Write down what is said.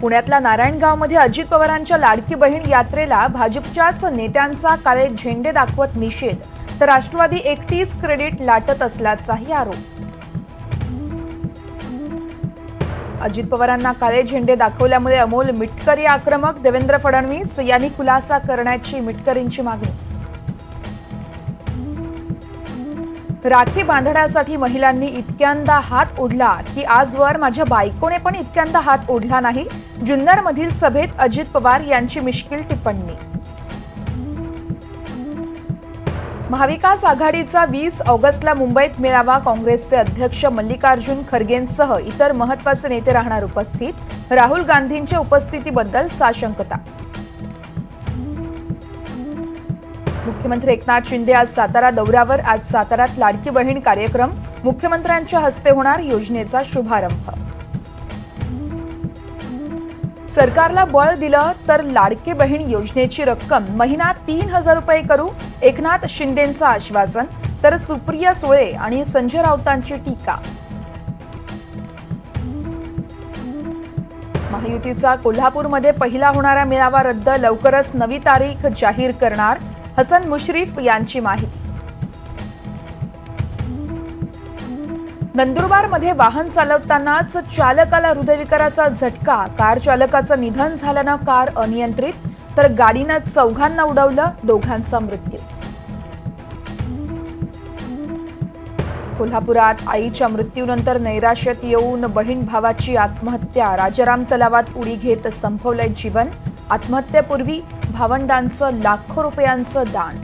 पुण्यातल्या नारायणगावमध्ये अजित पवारांच्या लाडकी बहीण यात्रेला भाजपच्याच नेत्यांचा काळे झेंडे दाखवत निषेध. तर राष्ट्रवादी एकटीच क्रेडिट लाटत असल्याचाही आरोप. अजित पवारांना काळे झेंडे दाखवल्यामुळे अमोल मिटकरी आक्रमक देवेंद्र फडणवीस यांनी खुलासा करण्याची मिटकरींची मागणी. राखी बांधण्यासाठी महिलांनी इतक्यांदा हात ओढला की आजवर माझ्या बायकोने पण इतक्यांदा हात ओढला नाही. जुन्नरमधील सभेत अजित पवार यांची मिश्किल टिप्पणी. महाविकास आघाडीचा वीस ऑगस्टला मुंबईत मेळावा काँग्रेसचे अध्यक्ष मल्लिकार्जुन खरगेंसह इतर महत्त्वाचे नेते राहणार उपस्थित. राहुल गांधींच्या उपस्थितीबद्दल साशंकता. मुख्यमंत्री एकनाथ शिंदे आज सातारा दौऱ्यावर. आज साताऱ्यात लाडकी बहीण कार्यक्रम. मुख्यमंत्र्यांच्या हस्ते होणार योजनेचा शुभारंभ. सरकारला बळ दिलं तर लाडके बहीण योजनेची रक्कम महिना तीन हजार रुपये करू एकनाथ शिंदेचं आश्वासन तर सुप्रिया सुळे आणि संजय राऊतांची टीका. महायुतीचा कोल्हापूरमध्ये पहिला होणारा मेळावा रद्द लवकरच नवी तारीख जाहीर करणार. हसन मुश्रीफ यांची माहिती. नंदुरबारमध्ये वाहन चालवतानाच चालकाला हृदयविकाराचा झटका. कार चालकाचं निधन झाल्यानं कार अनियंत्रित तर गाडीनं चौघांना उडवलं दोघांचा मृत्यू. कोल्हापुरात आईच्या मृत्यूनंतर नैराश्यात येऊन बहीण भावाची आत्महत्या. राजाराम तलावात उडी घेत संपवलंय जीवन. आत्महत्येपूर्वी भावंडांचं लाखो रुपयांचं दान.